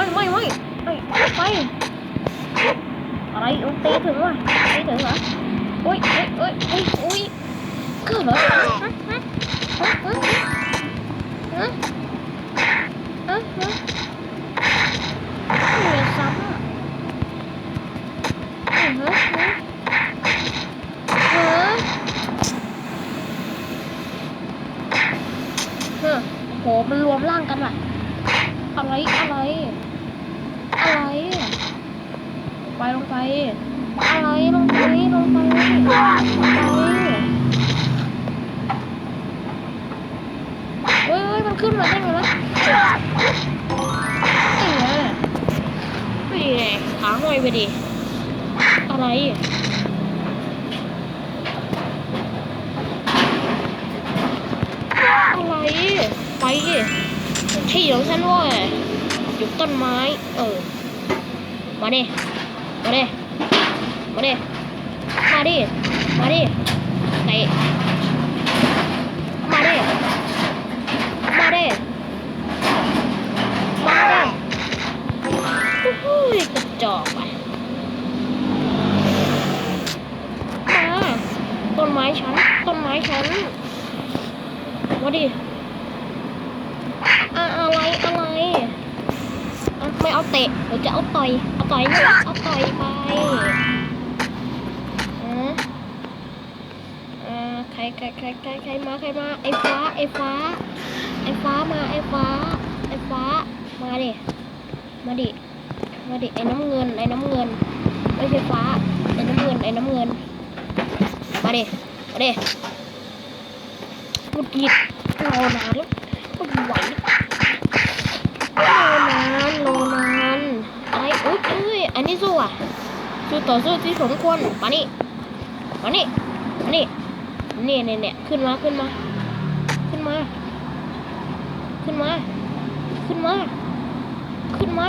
ไม่ไม่ไม่ไม่ไปอะไรมันตีถึงวะตีถึงเหรออุ้ยอุ้ยอุ้ยอุ้ยอุ้ยเกิดเหรอฮะฮะฮะฮะฮะฮะฮะเหลือซ้ำอะอือฮะฮะฮะฮะโห มันรวมร่างกันว่ะ ไรไปดิที่ของฉันว้ยอยู่ต้นไม้ เออ มาดิ มาดิ มาดิ มาดิ มาดิเตะมาดิ มาดิ มาดิโอ้โหกระจอกไปมาต้นไม้ฉัน ต้นไม้ฉัน มาดิ อะอะไรอะไรอะ ไม่เอาเตะเดี๋ยวจะเอาต่อย เอาต่อยเอาต่อยไปอะอ่าใครใครใครใครใครมาใครมาไอ้ฟ้าไอ้ฟ้าไอ้ฟ้ามาไอ้ฟ้าไอ้ฟ้ามาดิมาดิมาดิไอ้น้ำเงินไอ้น้ำเงินไม่ใช่ฟ้าไอ้น้ำเงินไอ้น้ำเงินมาดิมาดิมุดหงิดรอนานแล้วไม่ไหว รอนานรอนานอะไรอุ๊ยเอ้ยอันนี้สู้อะสู้ต่อสู้ที่สมควรมานี่มานี่มานี่นี่เนี่ยเนี่ยขึ้นมาขึ้นมา ขึ้นมา ขึ้นมา ขึ้นมา ขึ้นมา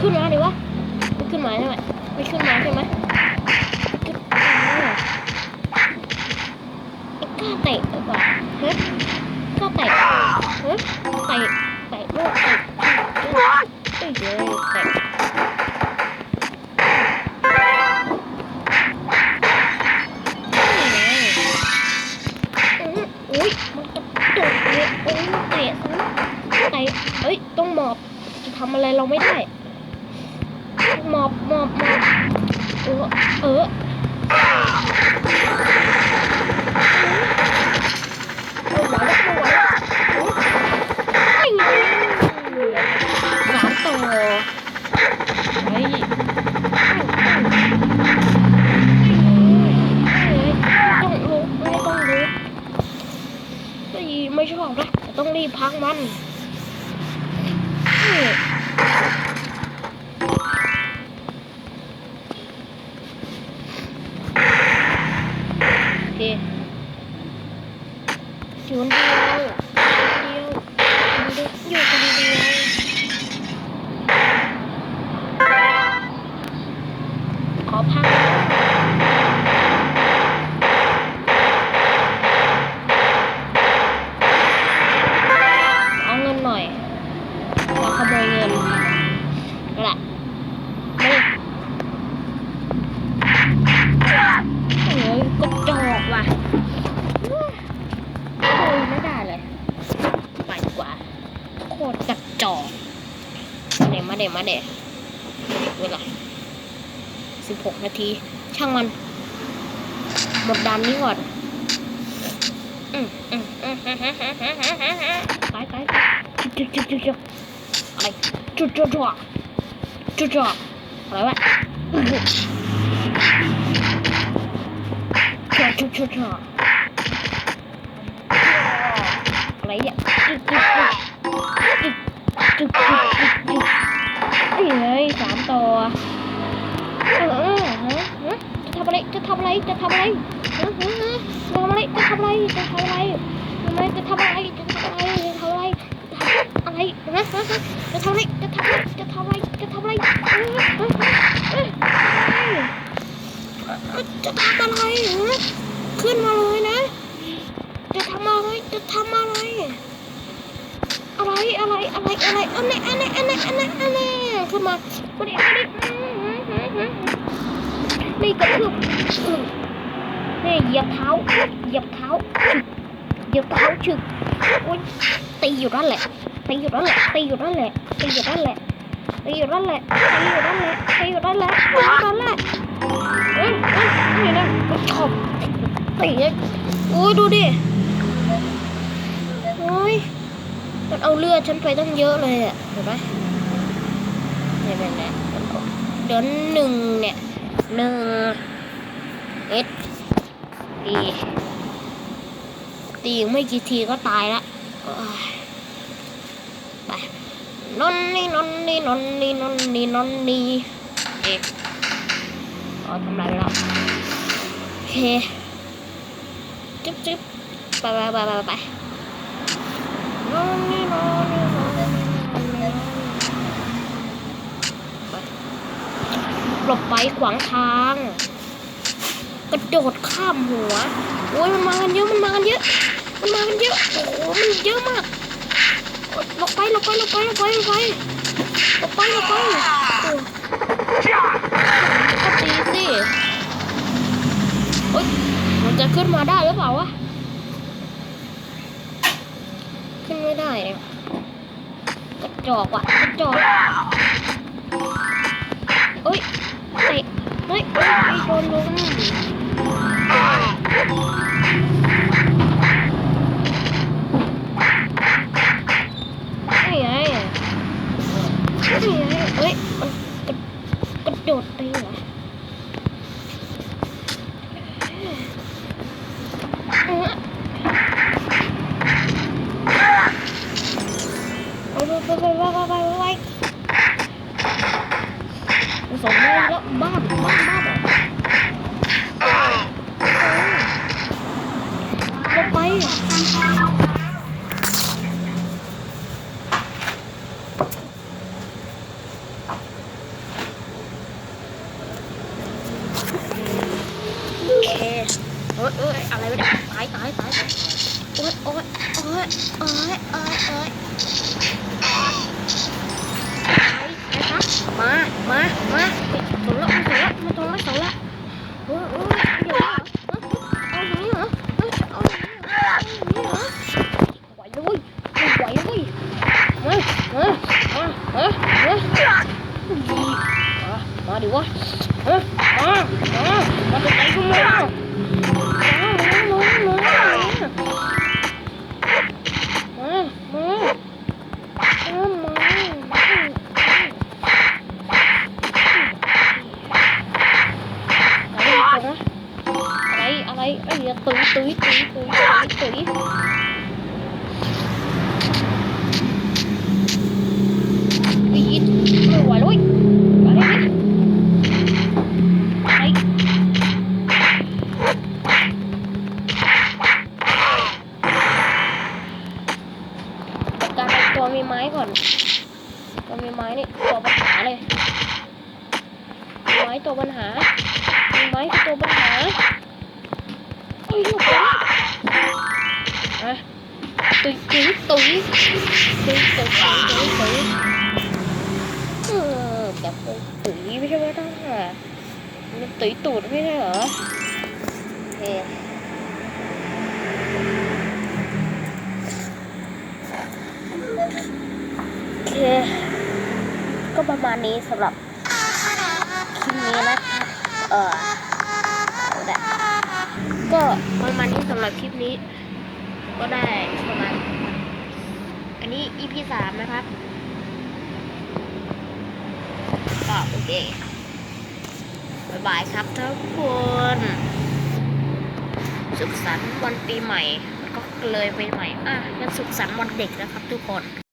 ขึ้นมาดิวะไม่ขึ้นมาใช่ไหมไม่ขึ้นมาใช่ไหมขึ้นมาไอ้กล้าเตะหรือเปล่าฮะกล้าเตะฮะเตะเตะลูกเตะเอ้ยเอ้ยเตะอุ้ยมันกระโดดเลยโอ้ยเตะซะเตะเอ้ยต้องหมอบจะทำอะไรเราไม่ได้หมอบหมอบหมอบเออเออ แน่เวลาสิบหกนาที ช่างมัน หมดดานนี้ก่อนอืมอืมอืมอืมอืมอืมอะไรจุดจุดจุดจุดจุดอะไรวะจุดจุดจุดอะไรเนี่ยจุดจุด ทำอะไร จะทำอะไรจะทำอะไร จะทำอะไร จะทำอะไร จะทำอะไร จะทำอะไร จะทำอะไร จะทำอะไร จะทำอะไร จะทำอะไร จะทำอะไร จะทำอะไร จะทำอะไร ขึ้นมาเลยนะ จะทำอะไร จะทำอะไร อะไร อะไร อะไร อะไร อันนี้อันนี้อันนี้อันนี้อันนี้ขึ้นมาอันนี้อันนี้ นี่กระทืบอืมนี่เหยียบเท้าเหยียบเท้าฉึกเหยียบเท้าฉึกโอ๊ยตีอยู่นั่นแหละตีอยู่นั่นแหละตีอยู่นั่นแหละตีอยู่นั่นแหละตีอยู่นั่นแหละตีอยู่นั่นแหละตีอยู่นั่นแหละตีอยู่นั่นแหละเอ้ยเอ้ยนี่นะชอบตีโอ้ยดูดิโอ้ยมันเอาเลือดฉันไปตั้งเยอะเลยอะเห็นไหมเนี่ยเนี่ยเนี่ยเดือนหนึ่งเนี่ย หนึ่งเอ็ดตีตีไม่กี่ทีก็ตายละไปนอนนี่นอนนี่นอนนี่นอนนี่นอนนี่เอ๊ะอ๋อทำลายไปแล้วโอเคจึ๊บจึ๊บไปไปไปไปไปนนนี่นนนี่นอนนี่นอนนี่ไป หลบไปขวางทาง กระโดดข้ามหัว โอ้ยมันมากันเยอะ มันมากันเยอะ มันมากันเยอะ โอ้โห มันเยอะมาก หลบไป หลบไป หลบไป หลบไป หลบไป หลบไป หลบไปก็ตีสิเฮ้ยมันจะขึ้นมาได้หรือเปล่าวะ ขึ้นไม่ได้เนี่ยกระจอกว่ะกระจอก 哎呀 ยตายตายตายโอ้ยโอ้ยโอ้ยโอ้ยโอ้ยโอ้ยนะครับมามามาสนละไม่สนละไม่สนละไม่สนละโอ้ยโอ้ยเดี๋ยวนะเอาอย่างนี้เหรอเอาอย่างนี้เหรอเอาอย่างนี้เหรอไหวเลยไม่ไหวเลยมามามามามามาดิวะมามามามาตัวไหนก็มามา ยลูกผมอะตุ้ยตุ้ยตุ้ยตุ้ยตุ้ยตุ้ยตุ้ยเออแตุ้ยตุ้ยไม่ใช่ว่าต้องอะมันตุ้ยตูดไม่ได้เหรอเอ๊ก็ประมาณนี้สำหรับคลิปนี้นะคะเออ ก็ประมาณนี้สำหรับคลิปนี้ ก็ได้ประมาณ อันนี้ EP สามนะครับก็โอเคบายบายครับทุกคน สุขสันต์วันปีใหม่ก็เลยไปใหม่ อะงั้นสุขสันต์วันเด็กนะครับทุกคน